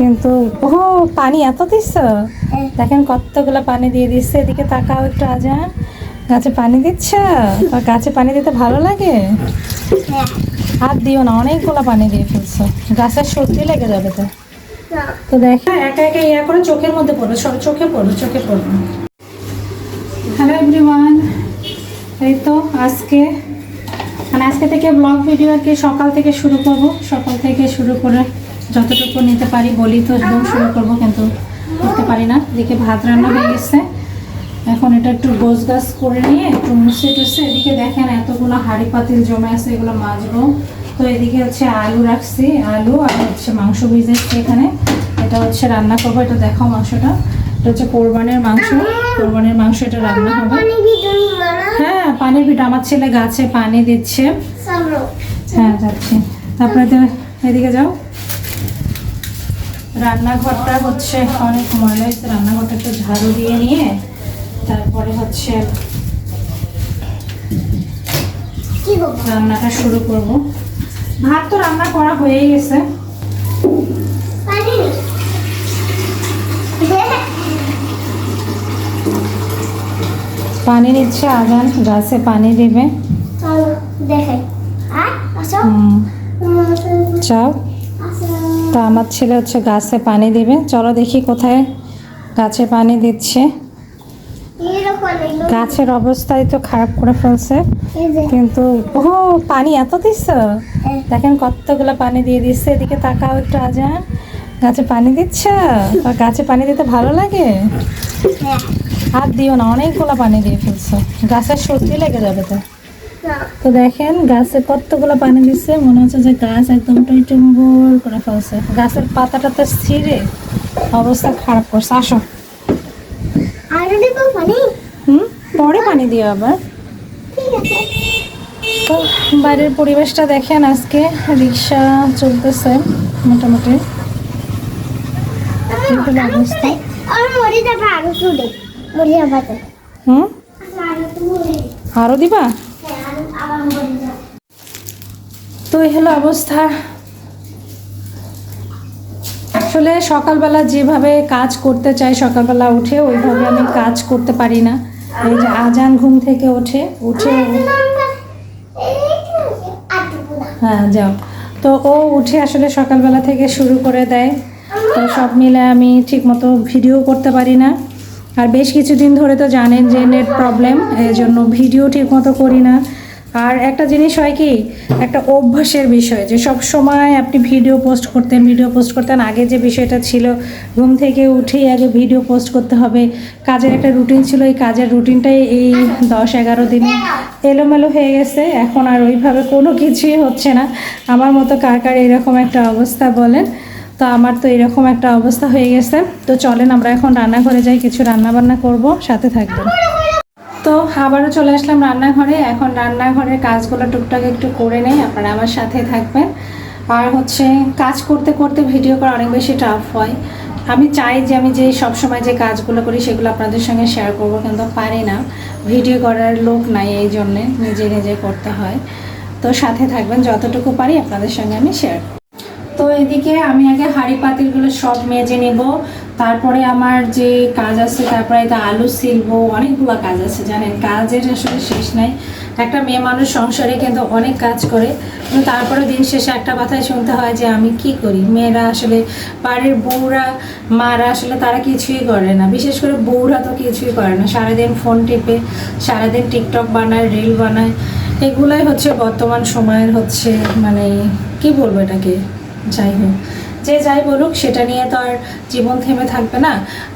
কিন্তু ও পানি এত দিচ্ছ? হ্যাঁ। দেখেন কতগুলো পানি দিয়ে দিচ্ছে এদিকে তাকাও একটু আজান গাছে পানি দিচ্ছ? আর গাছে পানি দিতে ভালো লাগে? আর দিও না অনেকগুলো পানি দিয়ে ফেলছো। গাছের সর্দি লেগে যাবে তো। তো দেখো একা একা ইয়া করে চোখের মধ্যে পড়বে সব চোখে পড়বে চোখে পড়বে হ্যালো এভরিওয়ান এই তো আজকে মানে আজকে থেকে ব্লগ ভিডিও আর কি সকাল থেকে শুরু করব সকাল থেকে শুরু করে যতটুকু নিতে পারি বলি তো একদম শুরু করব কিন্তু করতে পারি না। এদিকে ভাত রান্না হয়ে গেছে। এখন এটা একটু গোছ গাছ করে নিয়ে একটু মুছে টুসে এদিকে দেখেন এতগুলো হাঁড়ি পাতিল জমে আছে এগুলো মাজবো। তো এদিকে হচ্ছে আলু রাখছি আলু আর হচ্ছে মাংস ভিজেছি এখানে। এটা হচ্ছে রান্না করব এটা দেখাও মাংসটা। এটা হচ্ছে কোরবানের মাংস কোরবানের মাংস এটা রান্না হবে। হ্যাঁ পানির পিঠা আমার ছেলে গাছে পানি দিচ্ছে। হ্যাঁ যাচ্ছি। তারপরে তো এদিকে যাও। রান্নাঘরটা হচ্ছে অনেক ময়লা হয়েছে রান্নাঘরটা একটু ঝাড়ু দিয়ে নিয়ে তারপরে হচ্ছে রান্নাটা শুরু করব। ভাত তো রান্না করা হয়ে গেছে। পানি নিচ্ছে আজান গাছে পানি দেবে। চলো তা আমার ছেলে হচ্ছে গাছে পানি দিবে। চলো দেখি কোথায় গাছে পানি দিচ্ছে। গাছের অবস্থাই তো খারাপ করে ফেলছে। কিন্তু ও পানি এত দিচ্ছ হ্যাঁ। দেখেন কতগুলো পানি দিয়ে দিচ্ছে এদিকে তাকাও একটু আজান গাছে পানি দিচ্ছ? আর গাছে পানি দিতে ভালো লাগে? হ্যাঁ। আর দিও না অনেকগুলো পানি দিয়ে ফেলছো। গাছের সর্দি লেগে যাবে তো। তো দেখেন গাছে কতগুলো পানি দিচ্ছে মনে হচ্ছে যে গাছ একদম টইটুম্বর করে ফেলছে। গাছের পাতাটা তো ছিঁড়ে অবস্থা খারাপ করছে। আসো। হুম? পরে পানি দিও আবার। তো বাইরের পরিবেশটা দেখেন আজকে রিক্সা চলতেছে মোটামুটি। অবস্থা হুম? আরও দিবা হ্যাঁ আরও আবার মরি যাবে তো এই হলো অবস্থা। আসলে সকালবেলা যেভাবে কাজ করতে চাই, সকালবেলা উঠে ওইভাবে আমি কাজ করতে পারি না। এই যে আজান ঘুম থেকে ওঠে, উঠে হ্যাঁ যাও। তো ও উঠে আসলে সকালবেলা থেকে শুরু করে দেয়। তো সব মিলে আমি ঠিকমতো ভিডিও করতে পারি না। আর বেশ কিছুদিন ধরে তো জানেন যে নেট প্রবলেম, এই জন্য ভিডিও ঠিকমতো করি না। আর একটা জিনিস হয় কি, একটা অভ্যাসের বিষয়, যে সব সময় আপনি ভিডিও পোস্ট করতেন ভিডিও পোস্ট করতেন, আগে যে বিষয়টা ছিল, ঘুম থেকে উঠেই আগে ভিডিও পোস্ট করতে হবে, কাজের একটা রুটিন ছিল, এই কাজের রুটিনটাই এই দশ, এগারো দিনে এলোমেলো হয়ে গেছে, এখন আর ওইভাবে কোনো কিছুই হচ্ছে না। আমার মতো কার কার এরকম একটা অবস্থা বলেন? তো আমার তো এরকম একটা অবস্থা হয়ে গেছে। তো চলেন, আমরা এখন রান্নাঘরে যাই, কিছু রান্না বান্না করব, সাথে থাকবেন। তো আবারও চলে আসলাম রান্নাঘরে। এখন রান্নাঘরের কাজগুলো টুকটাক একটু করে নেই, আপনারা আমার সাথে থাকবেন। আর হচ্ছে কাজ করতে করতে ভিডিও করা অনেক বেশি টাফ হয়। আমি চাই যে আমি যে সব সময় যে কাজগুলো করি সেগুলো আপনাদের সঙ্গে শেয়ার করব, কিন্তু পারি না। ভিডিও করার লোক নাই এই জন্যে নিজে নিজে করতে হয়। তো সাথে থাকবেন, যতটুকু পারি আপনাদের সঙ্গে আমি শেয়ার করব। তো এদিকে আমি আগে হাঁড়ি পাতিলগুলো সব মেজে নেব। তারপরে আমার যে কাজ আছে, তারপরে এটা আলু সিলবো, অনেকগুলো কাজ আছে, জানেন? কাজের আসলে শেষ নাই। একটা মেয়ে মানুষ সংসারে কিন্তু অনেক কাজ করে। তারপরে দিন শেষে একটা কথাই শুনতে হয় যে, আমি কি করি? মেয়েরা আসলে, বাড়ির বউরা, মারা আসলে তারা কিছুই করে না। বিশেষ করে বউরা তো কিছুই করে না। সারাদিন ফোন টিপে, সারাদিন টিকটক বানায়, রিল বানায়। এগুলাই হচ্ছে বর্তমান সময়ের হচ্ছে মানে কি বলব এটাকে? যাই হোক। যে যাই বলুক, সেটা নিয়ে তো আর জীবন থেমে থাকবে না।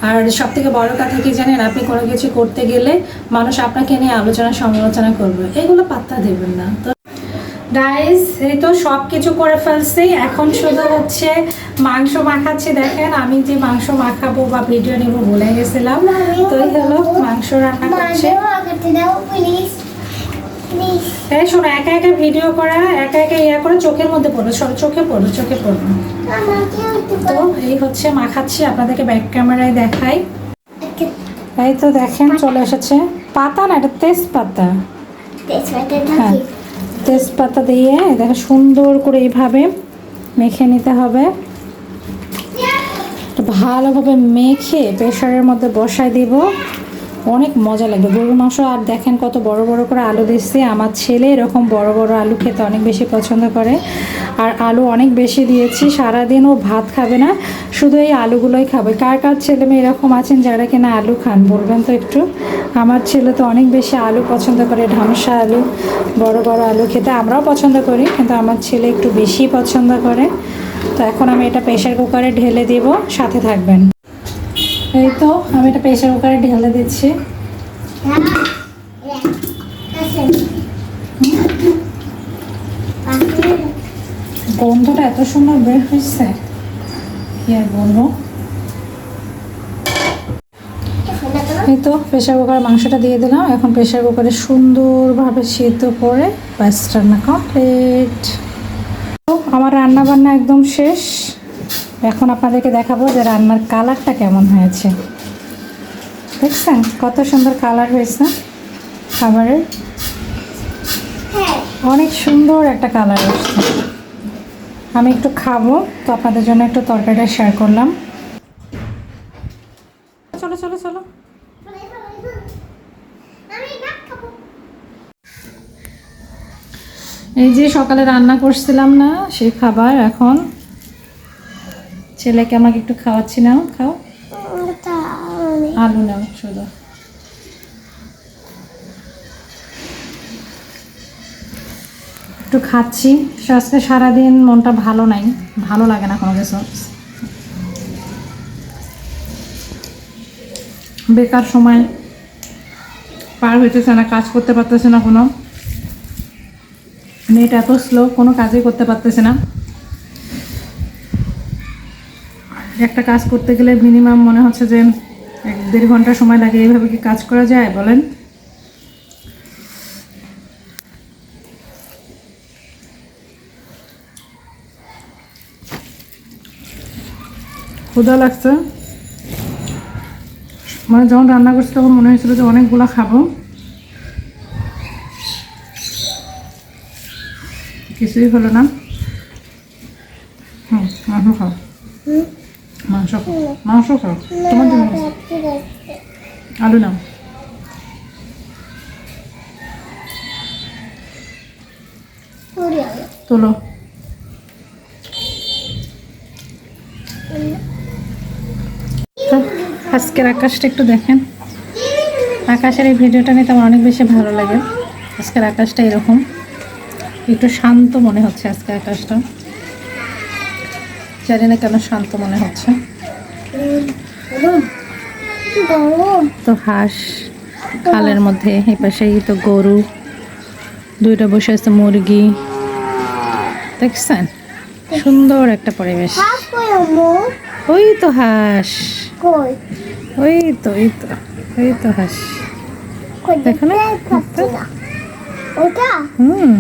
আর সব থেকে বড় কথা কি জানেন, আপনি কোনো কিছু করতে গেলে মানুষ আপনাকে নিয়ে আলোচনা, সমালোচনা করবে। এগুলো পাত্তা দেবেন না। তো গাইস এই তো সব কিছু করে ফেলছি। এখন শুধু হচ্ছে মাংস মাখাচ্ছি। দেখেন, আমি যে মাংস মাখাবো বা ভিডিও নেব ভুলে গেছিলাম। তো এই হলো মাংস রান্না করছে মাঝে আগে দাও প্লিজ প্লিজ এই শোনো, একা একা ভিডিও করা, একা একা ইয়া করে, চোখের মধ্যে পড়বে সব চোখে পড়বে চোখে পড়বে তো এই হচ্ছে, মাখাচ্ছি, আপনাদেরকে ব্যাক ক্যামেরায় দেখাই। এই তো দেখেন, চলে এসেছে। পাতা না, এটা তেজপাতা। হ্যাঁ তেজপাতা দিয়ে দেখো, সুন্দর করে এইভাবে মেখে নিতে হবে। ভালোভাবে মেখে প্রেশারের মধ্যে বসাই দিব। অনেক মজা লাগবে। গরুর মাংস আর দেখেন কত বড় বড় করে আলু দিচ্ছে। আমার ছেলে এরকম বড় বড় আলু খেতে অনেক বেশি পছন্দ করে। আর আলু অনেক বেশি দিয়েছি। সারাদিন ও ভাত খাবে না। শুধু এই আলুগুলোই খাবে। কার কার ছেলে মেয়ে এরকম আছেন যারা কিনা আলু খান? বলবেন তো একটু। আমার ছেলে তো অনেক বেশি আলু পছন্দ করে। ঢামসা আলু, বড় বড় আলু খেতে আমরাও পছন্দ করি, কিন্তু আমার ছেলে একটু বেশি পছন্দ করে। তো এখন আমি এটা প্রেশার কুকারে ঢেলে দিব। সাথে থাকবেন। এই তো, আমি এটা প্রেশার কুকারে ঢেলে দিচ্ছি। গন্ধটা এত সুন্দর বের হয়েছে। কি আর বলব? এই তো প্রেশার কুকারে মাংসটা দিয়ে দিলাম। এখন প্রেশার কুকারে সুন্দরভাবে সিদ্ধ করে ব্যাস রান্না কমপ্লিট আমার রান্না বান্না একদম শেষ। এখন আপনাদেরকে দেখাবো যে রান্নার কালারটা কেমন হয়েছে। দেখছেন? কত সুন্দর কালার হয়েছে। খাবারের অনেক সুন্দর একটা কালার এসছে আমি একটু খাব, তো আপনাদের জন্য একটু তরকারিটা শেয়ার করলাম। চলো চলো চলো। এই যে সকালে রান্না করছিলাম না, সেই খাবার এখন ছেলেকে আমাকে একটু খাওয়াচ্ছি, নাও, খাও। আলু নাও শুধু একটু খাচ্ছি। আজকে সারাদিন মনটা ভালো নাই, ভালো লাগে না কোনো কিছু। বেকার সময় পার হইতেছে না, কাজ করতে পারতেছে না কোনো। নেট এত স্লো কোনো কাজই করতে পারতেছে না। একটা কাজ করতে গেলে মিনিমাম মনে হচ্ছে যে এক দেড় ঘণ্টা সময় লাগে। এইভাবে কি কাজ করা যায়? বলেন। ক্ষুধা লাগছে। মানে যখন রান্না করছি তখন মনে হয়েছিল যে অনেকগুলো খাব। কিছুই হলো না। হুম খাও মাংস মাংস খাও। তোমার জন্য আলু নাও। তোলো। আজকের আকাশটা একটু দেখেন। আকাশের এই ভিডিওটা নিতে আমার অনেক বেশি ভালো লাগে। আজকের আকাশটা এরকম। একটু শান্ত মনে হচ্ছে আজকে আকাশটা। জানি না কেন শান্ত মনে হচ্ছে। তো হাঁস খালের মধ্যে এই পাশেই তো গরু দুইটা বসে আছে মুরগি। দেখছেন? সুন্দর একটা পরিবেশ। ওই তো হাঁস। ওই তো ওই তো ওই তো হাঁস। দেখো না? হুম।